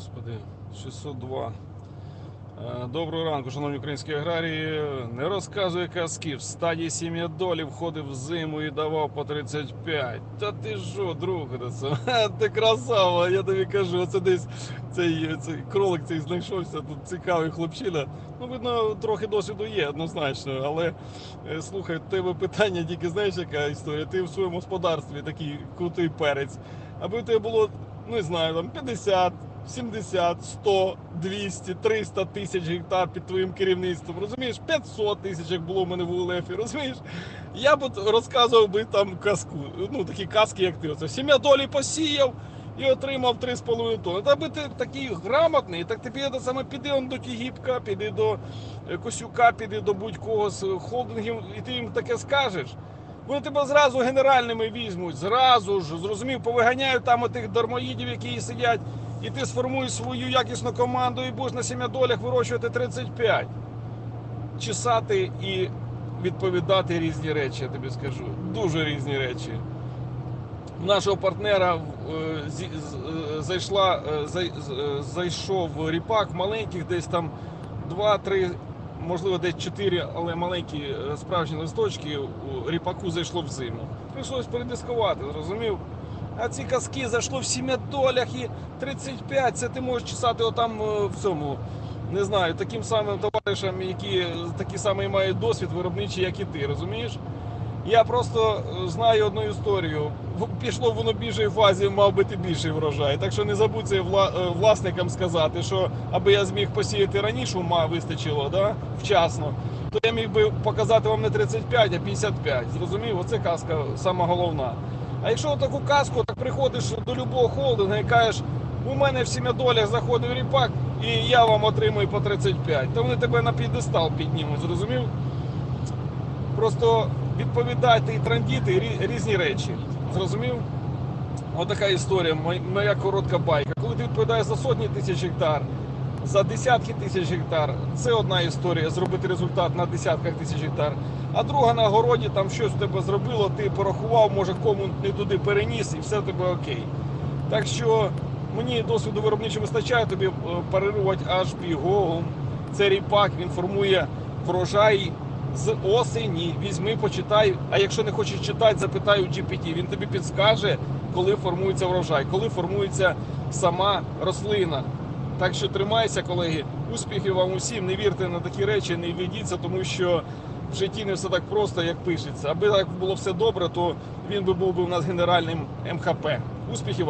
Господи, 602. Е, Доброго ранку, шановні українські аграрії. Не розказує казки. В стадії сім'я долі входив в зиму і давав по 35. Та ти що, друг, ти красава, я тобі кажу. Оце десь цей, цей кролик цей знайшовся. Тут цікавий хлопчина. Ну, видно, трохи досвіду є, однозначно. Але е, слухай, тебе питання тільки знаєш, яка історія. Ти в своєму господарстві такий крутий перець. Аби тебе було, ну, не знаю, там 50. 70, 100, 200, 300 тисяч гектар під твоїм керівництвом. Розумієш, 500 тисяч, як було в мене в УЛФі, розумієш? Я б розказував би там казку, ну такі казки, як ти. Оце сім'я долі посіяв і отримав 3,5 тонни. Та би ти такий грамотний, так ти піде саме піди до Тігіпка, піди до Косюка, піди до будь-кого з холдингів, і ти їм таке скажеш. Вони тебе зразу генеральними візьмуть, зразу ж, зрозумів, повиганяють там отих дармоїдів, які сидять, і ти сформуєш свою якісну команду і будеш на сім'ядолях вирощувати 35. Чесати і відповідати різні речі, я тобі скажу. Дуже різні речі. У нашого партнера е, е, зайшла, е, зайшов ріпак маленьких, десь там 2-3, можливо, десь 4, але маленькі справжні листочки у ріпаку зайшло в зиму. Прийшлось передискувати, зрозумів? А ці казки зайшло в сім'ядолях і 35, це ти можеш чесати отам е, в цьому. Не знаю, таким самим товаришам, які такі самий мають досвід виробничий, як і ти, розумієш? Я просто е, знаю одну історію. Пішло воно більшій фазі, мав би ти більший врожай. Так що не забудь це е, власникам сказати, що аби я зміг посіяти раніше, ума вистачило, да? вчасно, то я міг би показати вам не 35, а 55. Зрозумів? Оце казка сама головна. А якщо таку казку, так приходиш до любого холдинга і кажеш, у мене в сім'ядолях заходив ріпак, і я вам отримую по 35, то вони тебе на підестал піднімуть, зрозумів? Просто відповідати і трандіти різні речі. Зрозумів? Отака історія, моя коротка байка. Коли ти відповідаєш за сотні тисяч гектар, за десятки тисяч гектар, це одна історія зробити результат на десятках тисяч гектар. А друга на городі там щось тебе зробило, ти порахував, може кому не туди переніс, і все тебе окей. Так що мені досвіду виробничого вистачає тобі е, парирувати аж бігом. Це ріпак, він формує врожай з осені. Візьми, почитай. А якщо не хочеш читати, запитай у GPT. Він тобі підскаже, коли формується врожай, коли формується сама рослина. Так що тримайся, колеги. Успіхів вам усім. Не вірте на такі речі, не ведіться, тому що в житті не все так просто, як пишеться. Аби так було все добре, то він би був би у нас генеральним МХП. Успіхів вам!